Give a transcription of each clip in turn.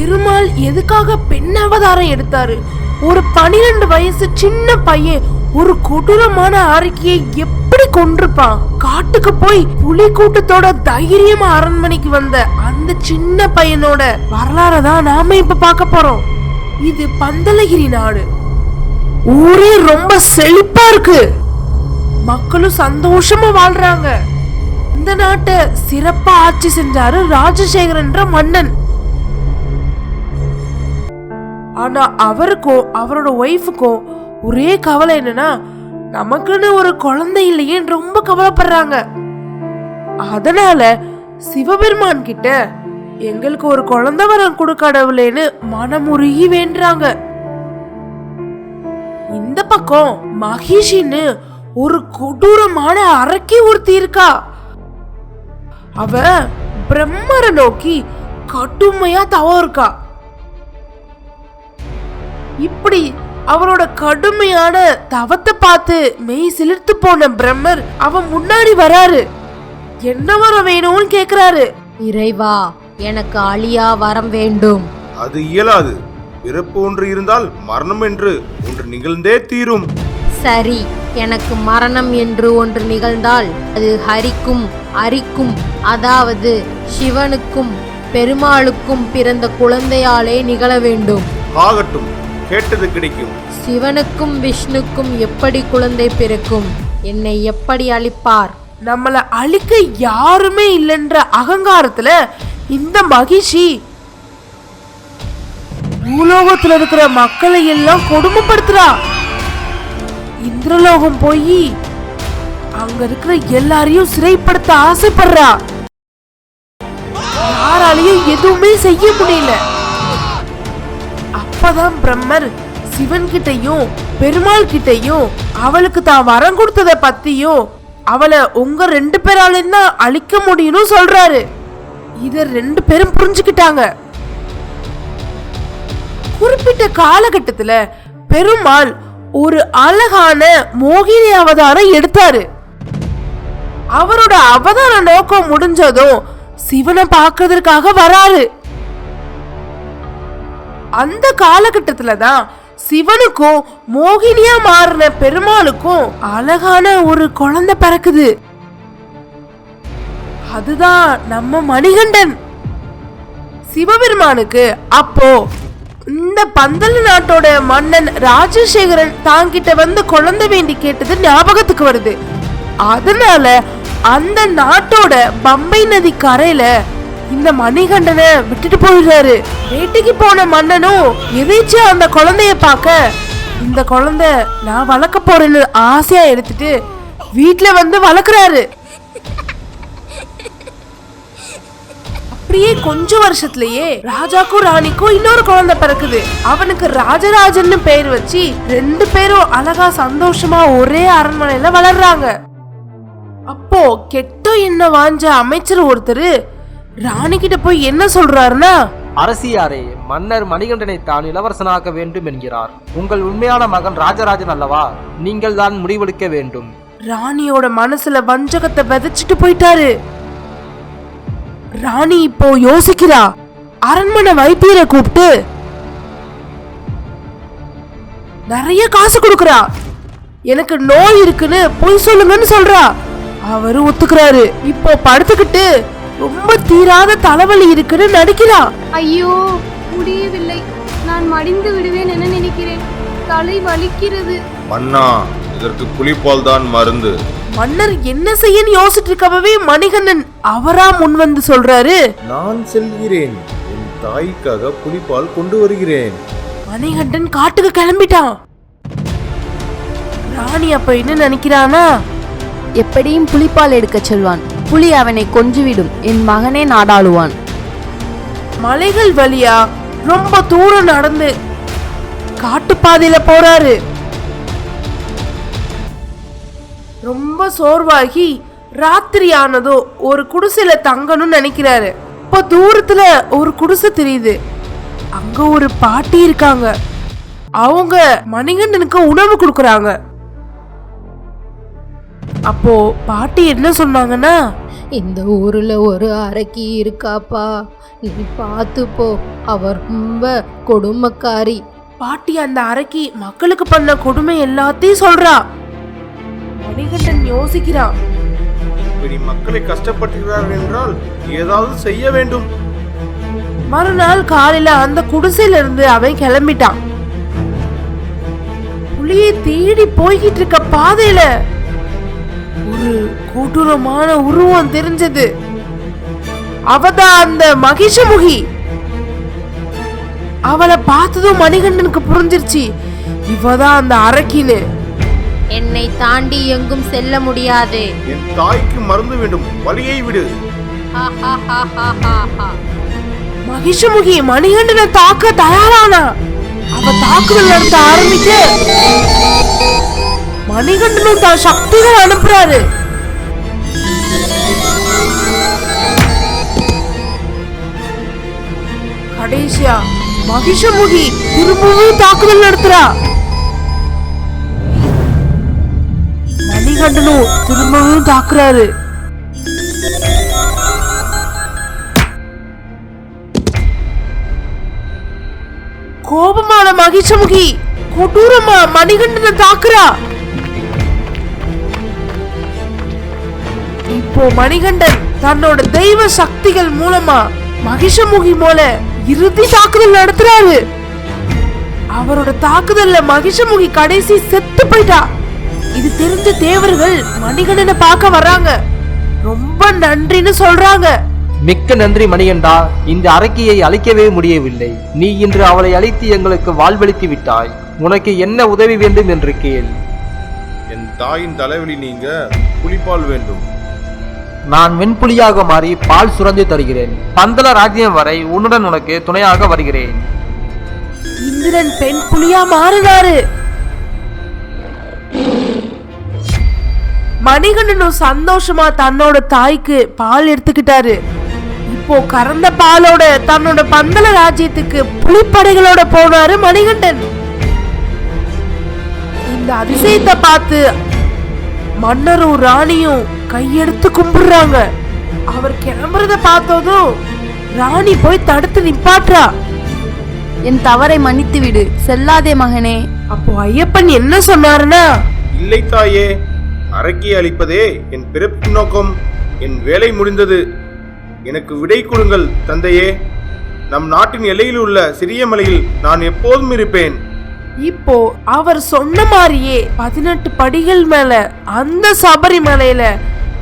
பெருமாள் எதுக்காக பெண் அவதாரம் எடுத்தாரு? ஒரு பனிரெண்டு வயசு சின்ன பையன் ஒரு கொடூரமான அறிக்கையை எப்படி கொண்டிருப்பான் காட்டுக்கு போய் புலி கூட்டத்தோட தைரியமா அரண்மனைக்கு வந்த அந்த சின்ன பையனோட வரலாறை தான் நாம இப்ப பார்க்க போறோம். இது பந்தலகிரி நாடு. ஊரே ரொம்ப செழிப்பா இருக்கு. மக்களும் சந்தோஷமா வாழ்றாங்க. இந்த நாட்டை சிறப்பா ஆட்சி செஞ்சாரு ராஜசேகரன்ற மன்னன். ஆனா அவருக்கும் அவரோட ஒய்ஃபுக்கும் ஒரே கவலை என்னன்னா நமக்குன்னு ஒரு குழந்தை இல்லையேன்னு ரொம்ப கவலைப்படுறாங்க. அதனால சிவபெருமான் கிட்ட எங்களுக்கு ஒரு குழந்தை வரம் கொடுக்கடவுளேன்னு மனமுருகி வேண்டுறாங்க. இந்த பக்கம் மகிஷின்னு ஒரு கொடூரமான அரக்கி ஒருத்தி இருக்கா. அவ பிரம்மரை நோக்கி கடுமையா தவம் இருக்கா. இப்படி அவரோட கடுமையான தவத்தை பார்த்து மெய் சிலிர்த்து போன பிரம்மர் அவன் முன்னாடி வராரு. என்ன வரம் வேணும்னு கேக்குறாரு. இறைவா எனக்கு அழியா வரம் வேண்டும். அது இயலாது. பிறப்பு ஒன்று இருந்தால் மரணம் என்று ஒன்று நிகழ்ந்தே தீரும். சரி எனக்கு மரணம் என்று ஒன்று நிகழ்ந்தால் அது ஹரிக்கும் அரிக்கும் அதாவது சிவனுக்கும் பெருமாளுக்கும் பிறந்த குழந்தையாலே நிகழ வேண்டும். ஆகட்டும். கேட்டது கிடைக்கும். சிவனுக்கும் விஷ்ணுக்கும் எப்படி குழந்தை பிறக்கும்? என்னை எப்படி அழிப்பார்? நம்மள அழிக்க யாருமே இல்லைன்ற அகங்காரத்துல இந்த மகிஷி பூலோகத்துல இருக்கிற மக்களை எல்லாம் கொடுமைப்படுத்துறா. இந்திரலோகம் போய் அங்க இருக்கிற எல்லாரையும் சிறைப்படுத்த ஆசைப்படுறா. யாராலையும் எதுவுமே செய்ய முடியல. அப்பதான் பிரம்மர் சிவன் கிட்டயும் பெருமாள் கிட்டயும் அவளுக்கு தான் வரம் கொடுத்தத பத்தியும் அவளை உங்க ரெண்டு பேராலையும் தான் அழிக்க முடியும்னு சொல்றாரு. இத ரெண்டு பேரும் புரிஞ்சுக்கிட்டாங்க. குறிப்பிட்ட காலகட்டத்துல பெருமாள் ஒரு அழகான மோகினி அவதாரம் எடுத்தாரு. அவரோட அவதார நோக்கம் முடிஞ்சதும் சிவனை பார்க்கறதுக்காக வராரு. அந்த காலகட்டத்துல தான் சிவனுக்கும் மோகினியா மாறின பெருமாளுக்கும் அழகான ஒரு குழந்தை பிறக்குது. அதுதான் நம்ம மணிகண்டன். சிவபெருமானுக்கு அப்போ இந்த பந்தல் நாட்டோட மன்னன் ராஜசேகரன் தாங்கிட்ட வந்து குழந்தை வேண்டி கேட்டது ஞாபகத்துக்கு வருது. அதனால அந்த நாட்டோட பம்பை நதி கரையில இந்த மணிகண்டனை விட்டுட்டு போயிடுறாரு. வேட்டைக்கு போன மன்னனும் எதேச்சும் அந்த குழந்தைய பார்க்க இந்த குழந்தை நான் வளர்க்க போறேன்னு ஆசையா எடுத்துட்டு வீட்டில் வந்து வளர்க்குறாரு. அப்படியே கொஞ்ச வருஷத்துலயே ராஜாக்கும் ராணிக்கும் இன்னொரு குழந்தை பிறக்குது. அவனுக்கு ராஜராஜன்னு பேர் வச்சு ரெண்டு பேரும் அழகா சந்தோஷமா ஒரே அரண்மனையில வளர்றாங்க. அப்போ கெட்ட என்ன வாஞ்ச அமைச்சர் ஒருத்தர் ராணி கிட்ட போய் என்ன சொல்றாருன்னா? அரசியாரே மன்னர் மணிகண்டனை தான் இளவரசனாக்க வேண்டும் என்கிறார். உங்கள் உண்மையான மகன் ராஜராஜன் அல்லவா? நீங்கள் தான் முடிவெடுக்க வேண்டும். ராணியோட மனசுல வஞ்சகத்தை விதைச்சிட்டு போயிட்டாரு. ராணி இப்போ யோசிக்கிறா அரண்மனை வைத்தியரை கூப்பிட்டு நிறைய காசு கொடுக்கறா. எனக்கு நோய் இருக்குன்னு பொய் சொல்லுங்கன்னு சொல்றா. அவரு ஒத்துக்கிறாரு. இப்போ படுத்துக்கிட்டு ரொம்ப தீராத தலைவலி இருக்குன்னு நடிக்கிறா. ஐயோ முடியவில்லை. நான் மடிந்து விடுவேன் என நினைக்கிறேன். தலை வலிக்கிறது. மன்னா இதற்கு புலிப்பால் தான் மருந்து. மன்னர் என்ன செய்யன்னு யோசிச்சுட்டு இருக்கவே மணிகண்டன் அவரா முன் வந்து சொல்றாரு. நான் செல்கிறேன். என் தாய்க்காக புலிப்பால் கொண்டு வருகிறேன். மணிகண்டன் காட்டுக்கு கிளம்பிட்டான். ராணி அப்ப என்ன நினைக்கிறானா? எப்படியும் புலிப்பால் எடுக்கச் சொல்வான். புலி அவனை கொன்றுவிடும். என் மகனே நாடாளுவான். மலைகள் வழியா ரொம்ப தூரம் நடந்து காட்டுப்பாதையில போறாரு. ரொம்ப சோர்வாகி ராத்திரி ஆனதோ ஒரு குடிசையில தங்கணும்னு நினைக்கிறாரு. இப்போ தூரத்துல ஒரு குடிசை தெரியுது. அங்க ஒரு பாட்டி இருக்காங்க. அவங்க மணிகண்டனுக்கு உணவு கொடுக்கறாங்க. அப்போ பாட்டி என்ன சொன்னாங்கன்னா இந்த ஊர்ல ஒரு அரக்கி இருக்காப்பா. நீ பார்த்து போ. அவர் ரொம்ப கொடுமைக்காரி. பாட்டி அந்த அறைக்கு மக்களுக்கு பண்ண கொடுமை எல்லாத்தையும் சொல்றா. மணிகண்டன் யோசிக்கிறான் இப்படி மக்களை கஷ்டப்படுத்துகிறார்கள் என்றால் ஏதாவது செய்ய வேண்டும். மறுநாள் காலையில அந்த குடிசையில இருந்து அவன் கிளம்பிட்டான். புலியை தேடி போய்கிட்டு இருக்க பாதையில ஒரு கொடூரமான உருவம் தெரிஞ்சது. அவதான் அந்த மகிஷமுகி. அவளை பார்த்ததும் மணிகண்டனுக்கு புரிஞ்சிருச்சு. இவதான் அந்த அரக்கின்னு என்னை தாண்டி எங்கும் செல்ல முடியாது. என் தாய்க்கு மருந்து வேண்டும். வழியை விடு. மகிஷமுகி மணிகண்டனை தாக்க தயாரானா? அவ தாக்குதல் நடத்த ஆரம்பிக்க. மணிகண்டனும் தான் சக்திகள் அனுப்புறாரு. கடைசியா மகிஷமுகி திரும்பவும் தாக்குதல் நடத்துறா. மணிகண்டனும் திரும்பவும் தாக்குறாரு. கோபமான மகிஷமுகி கொடூரமா மணிகண்டனை தாக்குறா. இப்போ மணிகண்டன் தன்னோட தெய்வ சக்திகள் மூலமா மகிஷமுகி போல இறுதி தாக்குதல் நடத்துறாரு. அவரோட தாக்குதல்ல மகிஷமுகி கடைசி செத்து போயிட்டா. இது தெரிஞ்ச தேவர்கள் மணிகண்டனை பார்க்க வர்றாங்க. ரொம்ப நன்றின்னு சொல்றாங்க. மிக்க நன்றி மணிகண்டா இந்த அரக்கியை அழிக்கவே முடியவில்லை. நீ இன்று அவளை அழித்து எங்களுக்கு வாழ்வளித்து விட்டாய். உனக்கு என்ன உதவி வேண்டும் என்று கேள். என் தாயின் தலைவலி நீங்க புலிப்பால் வேண்டும். நான் வெண்புலியாக மாறி பால் சுரந்து தருகிறேன். பந்தல ராஜ்யம் வரை உன்னுடன் உனக்கு துணையாக வருகிறேன். இந்திரன் பெண் புலியா மாறினாரு மணிகண்டனும் சந்தோஷமா தன்னோட தாய்க்கு பால் எடுத்துக்கிட்டாரு. இப்போ கறந்த பாலோட தன்னோட பந்தல ராஜ்யத்துக்கு புலிப்படைகளோட போனாரு மணிகண்டன். இந்த அதிசயத்தை பார்த்து மன்னரும் ராணியும் கையெடுத்து கும்பிடுறாங்க. அவர் கிளம்புறத பார்த்ததும் ராணி போய் தடுத்து நிப்பாட்டுறா என் தவறை மன்னித்து விடு செல்லாதே மகனே. அப்போ ஐயப்பன் என்ன சொன்னாருன்னா? இல்லை தாயே அரக்கியை அளிப்பதே என் பிறப்பின் நோக்கம் என் வேலை முடிந்தது. எனக்கு விடை கொடுங்கள் தந்தையே. நம் நாட்டின் எல்லையில் உள்ள சிறிய மலையில் நான் எப்போதும் இருப்பேன். இப்போ அவர் சொன்ன மாதிரியே பதினெட்டு படிகள் மேல அந்த சபரிமலையில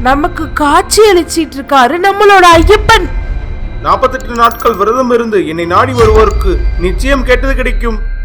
நமக்கு காட்சி அளிச்சிட்டு இருக்காரு நம்மளோட ஐயப்பன். நாற்பத்தெட்டு நாட்கள் விரதம் இருந்து என்னை நாடி வருவோருக்கு நிச்சயம் கேட்டது கிடைக்கும்.